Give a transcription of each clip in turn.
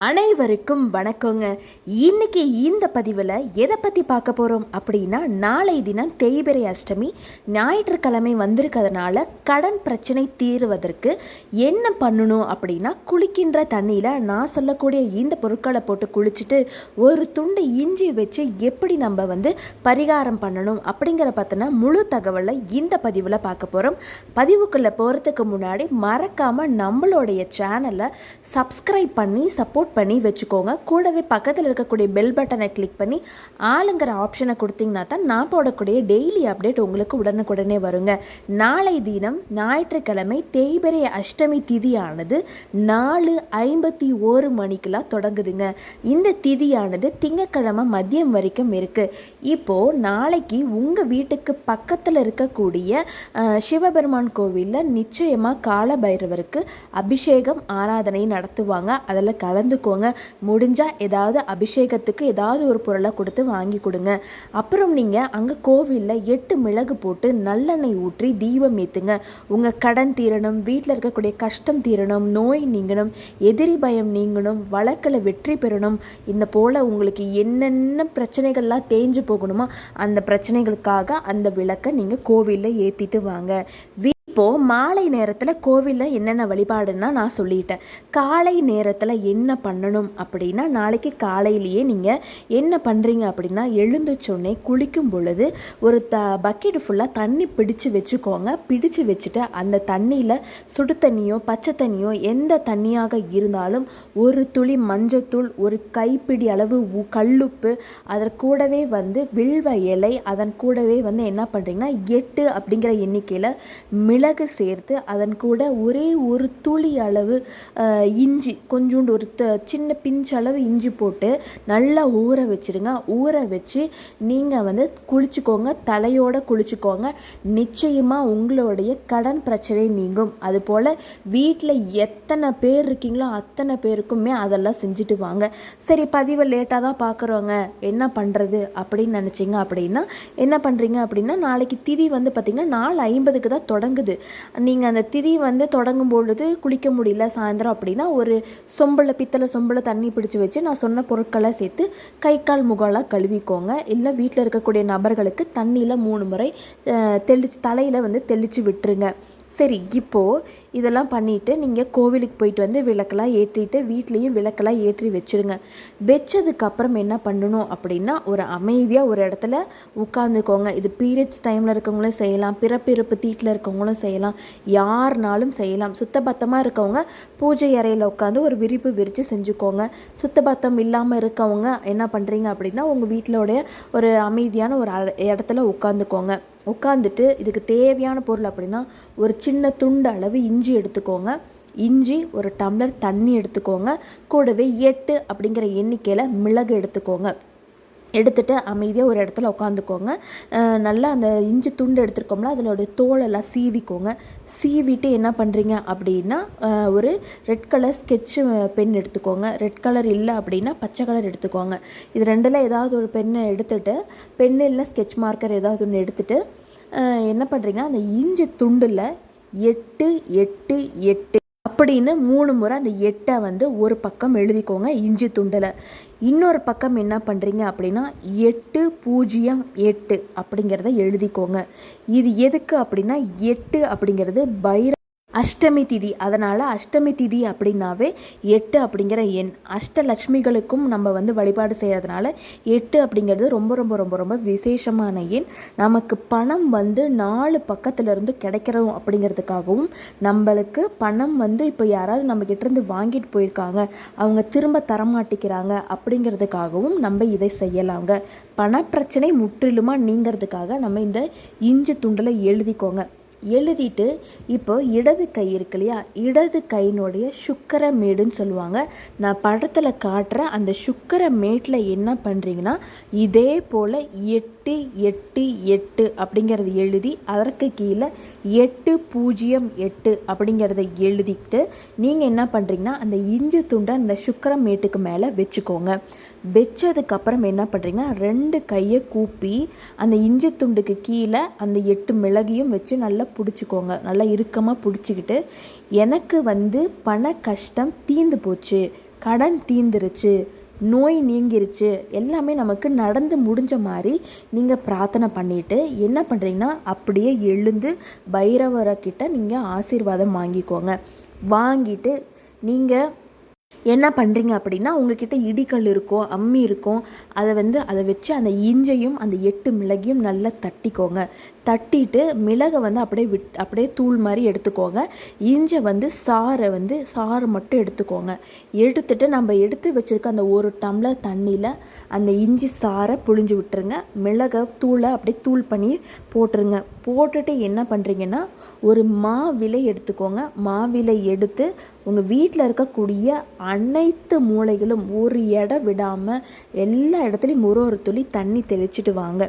அனைவருக்கும் வணக்கங்க. இன்னைக்கு இந்த பதிவில் எதை பற்றி பார்க்க போகிறோம் அப்படின்னா நாளை தினம் தேய்பிரை அஷ்டமி ஞாயிற்றுக்கிழமை வந்திருக்கிறதுனால கடன் பிரச்சனை தீருவதற்கு என்ன பண்ணணும் அப்படின்னா குளிக்கின்ற தண்ணியில் நான் சொல்லக்கூடிய இந்த பொருட்களை போட்டு குளிச்சுட்டு ஒரு துண்டு இஞ்சி வச்சு எப்படி நம்ம வந்து பரிகாரம் பண்ணணும் அப்படிங்கிற பார்த்தோன்னா முழு தகவலை இந்த பதிவில் பார்க்க போகிறோம் பதிவுக்குள்ளே போகிறதுக்கு முன்னாடி மறக்காமல் நம்மளுடைய சேனலை சப்ஸ்கிரைப் பண்ணி சப்போர்ட் பண்ணி வச்சுக்கோங்க. கூடவே பக்கத்தில் இருக்கக்கூடிய பெல் பட்டனை கிளிக் பண்ணி ஆளுங்கிற ஆப்ஷனை கொடுத்தீங்கன்னா தான் நான் போடக்கூடிய டெய்லி அப்டேட் உங்களுக்கு உடனுக்குடனே வருங்க. நாளை தினம் ஞாயிற்றுக்கிழமை தேய்பிரை அஷ்டமி திதியானது நாலு ஐம்பத்தி ஓரு மணிக்கெலாம் தொடங்குதுங்க. இந்த திதியானது திங்கக்கிழமை மதியம் வரைக்கும் இருக்குது இப்போது நாளைக்கு உங்கள் வீட்டுக்கு பக்கத்தில் இருக்கக்கூடிய சிவபெருமான் கோவிலில் நிச்சயமாக கால பைரவருக்கு அபிஷேகம் ஆராதனை நடத்துவாங்க. அதில் கலந்து எடுத்துக்கோங்க. முடிஞ்சால் ஏதாவது அபிஷேகத்துக்கு ஏதாவது ஒரு பொருளை கொடுத்து வாங்கி கொடுங்க. அப்புறம் நீங்கள் அங்கே கோவிலில் எட்டு மிளகு போட்டு நல்லெண்ணெய் ஊற்றி தீபம் ஏற்றுங்க உங்கள் கடன் தீரணும் வீட்டில் இருக்கக்கூடிய கஷ்டம் தீரணும் நோய் நீங்கணும் எதிரி பயம் நீங்கணும் வழக்கில் வெற்றி பெறணும். இந்த போல் உங்களுக்கு என்னென்ன பிரச்சனைகள்லாம் தேஞ்சு போகணுமோ அந்த பிரச்சனைகளுக்காக அந்த விளக்கை நீங்கள் கோவிலில் ஏற்றிட்டு வாங்க. வீ இப்போது மாலை நேரத்தில் கோவிலில் என்னென்ன வழிபாடுன்னா நான் சொல்லிட்டேன். காலை நேரத்தில் என்ன பண்ணணும் அப்படின்னா நாளைக்கு காலையிலேயே நீங்கள் என்ன பண்ணுறீங்க அப்படின்னா எழுந்துச்சோடனே குளிக்கும் பொழுது ஒரு த பக்கெட் ஃபுல்லாக தண்ணி பிடிச்சு வச்சுக்கோங்க. பிடிச்சு வச்சுட்டு அந்த தண்ணியில் சுடு தண்ணியோ பச்சை தண்ணியோ எந்த தண்ணியாக இருந்தாலும் ஒரு துளி மஞ்சத்தூள் ஒரு கைப்பிடி அளவு உ- கல்லுப்பு அதற்கு கூடவே வந்து வில்வ இலை அதன் கூடவே வந்து என்ன பண்ணுறீங்கன்னா எட்டு அப்படிங்கிற எண்ணிக்கையில் மிளகு சேர்த்து அதன் கூட ஒரே ஒரு துளி அளவு இஞ்சி கொஞ்சோண்டு ஒரு த- சின்ன பிஞ்ச் அளவு இஞ்சி போட்டு நல்லா ஊற வச்சிடுங்க ஊற வச்சு நீங்கள் வந்து குளிச்சுக்கோங்க தலையோட குளிச்சுக்கோங்க. நிச்சயமாக உங்களுடைய கடன் பிரச்சனை நீங்கும். அதுபோல் வீட்டில் எத்தனை பேர் இருக்கீங்களோ அத்தனை பேருக்குமே அதெல்லாம் செஞ்சுட்டு வாங்க. சரி பதிவை லேட்டாக தான் பார்க்குறோங்க என்ன பண்ணுறது அப்படின்னு நினச்சிங்க அப்படின்னா என்ன பண்ணுறீங்க அப்படின்னா நாளைக்கு திதி வந்து பார்த்திங்கன்னா நாலு ஐம்பதுக்கு தான் தொடங்குது. நீங்கள் அந்த திதி வந்து தொடங்கும் பொழுது குளிக்க முடியல சாயந்தரம் அப்படின்னா ஒரு சொம்பில் பித்தளை சொம்பில் தண்ணி பிடிச்சி வச்சு நான் சொன்ன பொருட்களை சேர்த்து கை கால் முகம்லாம் கழுவிக்கோங்க. இல்லை வீட்டில் இருக்கக்கூடிய நபர்களுக்கு தண்ணியில் மூணு முறை தெளிச்சு தலையில் வந்து தெளித்து விட்டுருங்க. சரி இப்போது இதெல்லாம் பண்ணிவிட்டு நீங்கள் கோவிலுக்கு போயிட்டு வந்து விளக்கெல்லாம் ஏற்றிட்டு வீட்லேயும் விளக்கெல்லாம் ஏற்றி வச்சிருங்க. வச்சதுக்கப்புறம் என்ன பண்ணணும் அப்படின்னா ஒரு அமைதியாக ஒரு இடத்துல உட்காந்துக்கோங்க இது பீரியட்ஸ் டைமில் இருக்கவங்களும் செய்யலாம் பிறப்பிறப்பு தீட்டில் இருக்கவங்களும் செய்யலாம் யாருனாலும் செய்யலாம். சுத்தபத்தமாக இருக்கவங்க பூஜை அறையில் உட்காந்து ஒரு விரிப்பு விரித்து செஞ்சுக்கோங்க. சுத்தபத்தம் இல்லாமல் இருக்கவங்க என்ன பண்ணுறீங்க அப்படின்னா உங்கள் வீட்டிலோடைய ஒரு அமைதியான ஒரு அ- இடத்துல உட்காந்துக்கோங்க உட்காந்துட்டு இதுக்கு தேவையான பொருள் அப்படின்னா ஒரு சின்ன துண்டு அளவு இஞ்சி எடுத்துக்கோங்க. இஞ்சி ஒரு டம்ளர் தண்ணி எடுத்துக்கோங்க. கூடவே எட்டு அப்படிங்கிற எண்ணிக்கையில் மிளகு எடுத்துக்கோங்க. எடுத்துட்டு அமைதியாக ஒரு இடத்துல உட்காந்துக்கோங்க நல்லா அந்த இஞ்சி துண்டு எடுத்துருக்கோம்ல அதோட தோலெல்லாம் சீவிக்கோங்க. சீவிட்டு என்ன பண்ணுறீங்க அப்படின்னா ஒரு ரெட் கலர் ஸ்கெட்சு பென் எடுத்துக்கோங்க. ரெட் கலர் இல்லை அப்படின்னா பச்சை கலர் எடுத்துக்கோங்க. இது ரெண்டில் ஏதாவது ஒரு பெண்ணை எடுத்துட்டு பென் இல்லை ஸ்கெட்ச் மார்க்கர் ஏதாவது ஒன்று எடுத்துட்டு என்ன பண்ணுறீங்க அந்த இஞ்சி துண்டில் எட்டு எட்டு எட்டு அப்படின்னு மூணு முறை அந்த எட்டை வந்து ஒரு பக்கம் எழுதிக்கோங்க இஞ்சி துண்டில். இன்னொரு பக்கம் என்ன பண்ணுறீங்க அப்படின்னா எட்டு பூஜ்ஜியம் எட்டு அப்படிங்கிறத எழுதிக்கோங்க. இது எதுக்கு அப்படின்னா எட்டு அப்படிங்கிறது பைர அஷ்டமி திதி. அதனால் அஷ்டமி திதி அப்படின்னாவே எட்டு அப்படிங்கிற எண். அஷ்டலட்சுமிகளுக்கும் நம்ம வந்து வழிபாடு செய்கிறதுனால எட்டு அப்படிங்கிறது ரொம்ப ரொம்ப ரொம்ப ரொம்ப விசேஷமான எண். நமக்கு பணம் வந்து நாலு பக்கத்துலேருந்து கிடைக்கிறோம் அப்படிங்கிறதுக்காகவும் நம்மளுக்கு பணம் வந்து இப்போ யாராவது நம்மக்கிட்டேருந்து வாங்கிட்டு போயிருக்காங்க. அவங்க திரும்ப தரமாட்டிக்கிறாங்க அப்படிங்கிறதுக்காகவும் நம்ம இதை செய்யலாங்க. பணப்பிரச்சனை முற்றிலுமாக நீங்கிறதுக்காக நம்ம இந்த இஞ்சி துண்டில் எழுதிக்கோங்க. எழுதிட்டு இப்போ இடது கை இருக்கு இல்லையா? இடது கையினுடைய சுக்கர மேடுன்னு சொல்லுவாங்க. நான் படத்தில் காட்டுற அந்த சுக்கர மேட்டில் என்ன பண்ணுறீங்கன்னா இதே போல் எட்டு எட்டு எட்டு அப்படிங்கிறத எழுதி அதற்கு கீழே எட்டு பூஜ்ஜியம் எட்டு அப்படிங்கிறத எழுதிட்டு நீங்கள் என்ன பண்ணுறீங்கன்னா அந்த இஞ்சி துண்டை அந்த சுக்கர மேட்டுக்கு மேலே வச்சுக்கோங்க. வச்சதுக்கப்புறம் என்ன பண்ணுறீங்கன்னா ரெண்டு கையை கூப்பி அந்த இஞ்சி துண்டுக்கு கீழே அந்த எட்டு மிளகையும் வச்சு நல்லா பிடிச்சிக்கோங்க. நல்லா இறுக்கமாக பிடிச்சிக்கிட்டு எனக்கு வந்து பண கஷ்டம் தீந்து போச்சு. கடன் தீந்துருச்சு. நோய் நீங்கிருச்சு. எல்லாமே நமக்கு நடந்து முடிஞ்ச மாதிரி நீங்கள் பிரார்த்தனை பண்ணிவிட்டு என்ன பண்ணுறீங்கன்னா அப்படியே எழுந்து பைரவர்கிட்ட நீங்கள் ஆசீர்வாதம் வாங்கிக்கோங்க. வாங்கிட்டு நீங்கள் என்ன பண்ணுறீங்க அப்படின்னா உங்ககிட்ட இடிக்கல் இருக்கும் அம்மி இருக்கும். அதை வந்து அதை வச்சு அந்த இஞ்சையும் அந்த எட்டு மிளகையும் நல்லா தட்டிக்கோங்க. தட்டிட்டு மிளகை வந்து அப்படியே விட் அப்படியே தூள் மாதிரி எடுத்துக்கோங்க. இஞ்சை வந்து சாறை வந்து சாறு மட்டும் எடுத்துக்கோங்க. எடுத்துட்டு நம்ம எடுத்து வச்சுருக்க அந்த ஒரு டம்ளர் தண்ணியில் அந்த இஞ்சி சாறை புழிஞ்சு விட்டுருங்க. மிளகை தூளை அப்படியே தூள் பண்ணி போட்டுருங்க. போட்டுட்டு என்ன பண்ணுறீங்கன்னா ஒரு மாவிலை எடுத்துக்கோங்க. மாவிலை எடுத்து உங்கள் வீட்டில் இருக்கக்கூடிய அனைத்து மூலைகளும் ஒரு இடம் விடாமல் எல்லா இடத்துலையும் ஒரு ஒரு துளி தண்ணி தெளிச்சிட்டு வாங்க.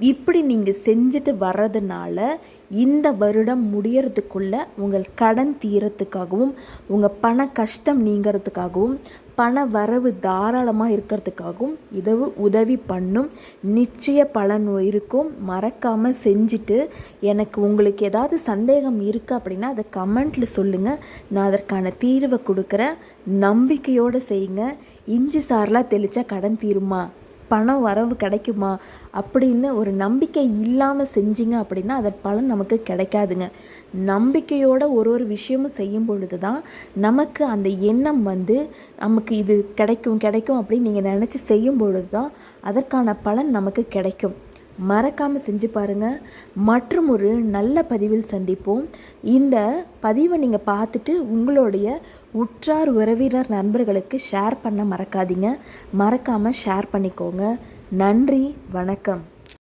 இப்படி நீங்கள் செஞ்சுட்டு வர்றதுனால இந்த வருடம் முடியறதுக்குள்ள உங்கள் கடன் தீரத்துக்காகவும் உங்கள் பண கஷ்டம் நீங்கிறதுக்காகவும் பண வரவு தாராளமாக இருக்கிறதுக்காகவும் இதவு உதவி பண்ணும். நிச்சய பலன் இருக்கும். மறக்காமல் செஞ்சுட்டு எனக்கு உங்களுக்கு ஏதாவது சந்தேகம் இருக்குது அப்படின்னா அதை கமெண்ட்டில் சொல்லுங்கள் நான் அதற்கான தீர்வை கொடுக்குறேன். நம்பிக்கையோடு செய்யுங்க. இஞ்சி சாரெலாம் தெளித்தா கடன் தீருமா? பணம் வரவு கிடைக்குமா அப்படின்னு ஒரு நம்பிக்கை இல்லாமல் செஞ்சீங்க அப்படின்னா அதன் பலன் நமக்கு கிடைக்காதுங்க. நம்பிக்கையோட ஒரு ஒரு விஷயமும் செய்யும் பொழுது தான் நமக்கு அந்த எண்ணம் வந்து நமக்கு இது கிடைக்கும் கிடைக்கும் அப்படின்னு நீங்கள் நினச்சி செய்யும் பொழுது தான் அதற்கான பலன் நமக்கு கிடைக்கும். மறக்காமல் செஞ்சு பாருங்கள் மற்றும் ஒரு நல்ல பதிவில் சந்திப்போம். இந்த பதிவை நீங்கள் பார்த்துட்டு உங்களுடைய உற்றார் உறவினர் நண்பர்களுக்கு ஷேர் பண்ண மறக்காதீங்க. மறக்காமல் ஷேர் பண்ணிக்கோங்க. நன்றி வணக்கம்.